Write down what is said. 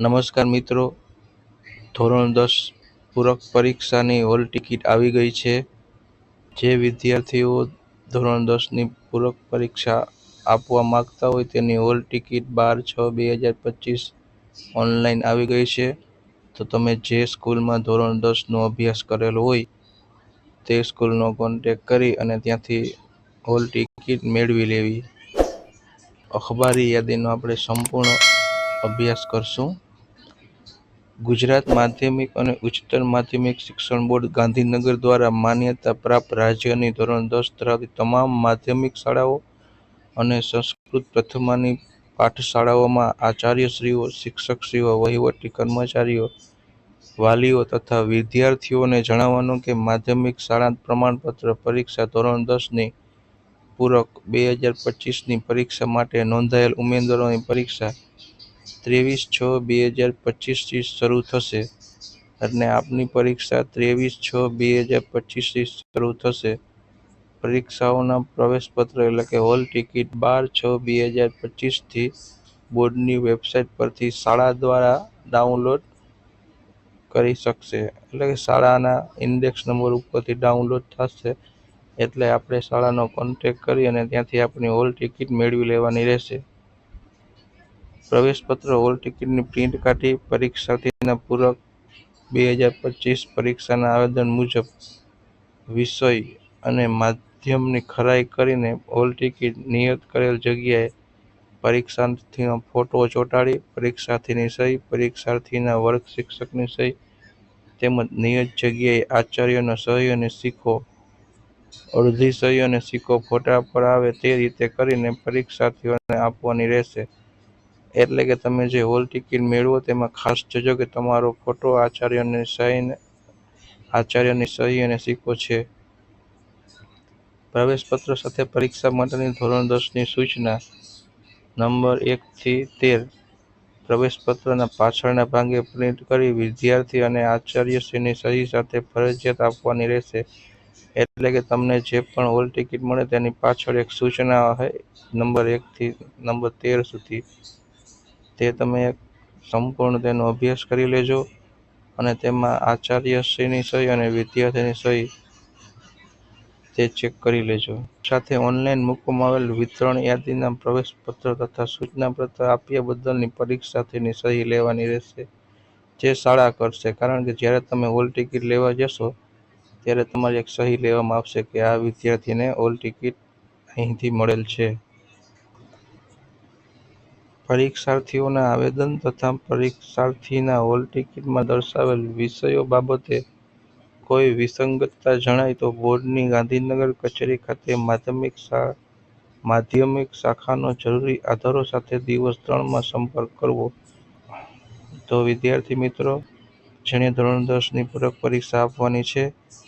નમસ્કાર મિત્રો. ધોરણ દસ પૂરક પરીક્ષાની હોલ ટિકિટ આવી ગઈ છે. જે વિદ્યાર્થીઓ ધોરણ દસની પૂરક પરીક્ષા આપવા માગતા હોય તેની હોલ ટિકિટ બાર છ બે હજાર પચીસ ઓનલાઈન આવી ગઈ છે. તો તમે જે સ્કૂલમાં ધોરણ દસનો અભ્યાસ કરેલો હોય તે સ્કૂલનો કોન્ટેક કરી અને ત્યાંથી હોલ ટિકિટ મેળવી લેવી. અખબારી યાદીનો આપણે સંપૂર્ણ અભ્યાસ કરશું. ગુજરાત માધ્યમિક અને ઉચ્ચતર માધ્યમિક શિક્ષણ બોર્ડ ગાંધીનગર દ્વારા માન્યતા પ્રાપ્ત રાજ્યની ધોરણ દસ ધરાવતી તમામ માધ્યમિક શાળાઓ અને સંસ્કૃત પ્રથમાની પાઠશાળાઓમાં આચાર્યશ્રીઓ, શિક્ષકશ્રીઓ, વહીવટી કર્મચારીઓ, વાલીઓ તથા વિદ્યાર્થીઓને જણાવવાનું કે માધ્યમિક શાળા પ્રમાણપત્ર પરીક્ષા ધોરણ દસની પૂરક બે હજાર પચીસની પરીક્ષા માટે નોંધાયેલ ઉમેદવારોની પરીક્ષા ત્રેવીસ છ બે હજાર પચીસથી શરૂ થશે અને આપની પરીક્ષા ત્રેવીસ છ બે હજાર પચીસથી શરૂ થશે. પરીક્ષાઓના પ્રવેશપત્ર એટલે કે હોલ ટિકિટ બાર છ બે હજાર પચીસથી બોર્ડની વેબસાઇટ પરથી શાળા દ્વારા ડાઉનલોડ કરી શકશે. એટલે કે શાળાના ઇન્ડેક્સ નંબર ઉપરથી ડાઉનલોડ થશે. એટલે આપણે શાળાનો કોન્ટેક કરી અને ત્યાંથી આપણી હોલ ટિકિટ મેળવી લેવાની રહેશે. પ્રવેશપત્ર હોલ ટિકિટની પ્રિન્ટ કાઢી પરીક્ષાર્થીના પૂરક બે હજાર પચીસ પરીક્ષાના આવેદન મુજબ વિષય અને માધ્યમની ખરાઈ કરીને હોલ ટિકિટ નિયત કરેલ જગ્યાએ પરીક્ષાર્થીનો ફોટો ચોંટાડી, પરીક્ષાર્થીની સહી, પરીક્ષાર્થીના વર્ગ શિક્ષકની સહી તેમજ નિયત જગ્યાએ આચાર્યનો સહી અને સિક્કો અડધી સહી અને સિક્કો ફોટા પર આવે તે રીતે કરીને પરીક્ષાર્થીઓને આપવાની રહેશે. એટલે કે તમે જે હોલ ટિકિટ મેળવો તેમાં ખાસ જોજો કે તમારો ફોટો આચાર્યની સહી આચાર્યની સહી અને સિક્કો છે. પ્રવેશપત્ર સાથે પરીક્ષા માટેની ધોરણ દસની સૂચના, નંબર એકથી તેર. પ્રવેશપત્રના પાછળના ભાગે પ્રિન્ટ કરી વિદ્યાર્થી અને આચાર્યશ્રીની સહી સાથે ફરજિયાત આપવાની રહેશે. એટલે કે તમને જે પણ હોલ ટિકિટ મળે તેની પાછળ એક સૂચના હોય નંબર એકથી નંબર તેર સુધી. તે તમે સંપૂર્ણ તેનો અભ્યાસ કરી લેજો અને તેમાં આચાર્યશ્રીની સહી અને વિદ્યાર્થીની સહી તે ચેક કરી લેજો. સાથે ઓનલાઈન મૂકવામાં આવેલ વિતરણ યાદીના પ્રવેશપત્ર તથા સૂચનાપત્ર આપ્યા બદલની પરીક્ષાર્થીની સહી લેવાની રહેશે, જે શાળા કરશે. કારણ કે જ્યારે તમે હોલ ટિકિટ લેવા જશો, ત્યારે તમારી એક સહી લેવામાં આવશે કે આ વિદ્યાર્થીને હોલ ટિકિટ અહીંથી મળેલ છે. પરીક્ષાર્થીઓના આવેદન તથા પરીક્ષાર્થીના હોલ ટિકિટમાં દર્શાવેલ વિષયો બાબતે કોઈ વિસંગતતા જણાય તો બોર્ડની ગાંધીનગર કચેરી ખાતે માધ્યમિક માધ્યમિક શાખાનો જરૂરી આધારો સાથે દિવસ ત્રણમાં સંપર્ક કરવો. તો વિદ્યાર્થી મિત્રો, જેણે ધોરણ દસની પૂરક પરીક્ષા આપવાની છે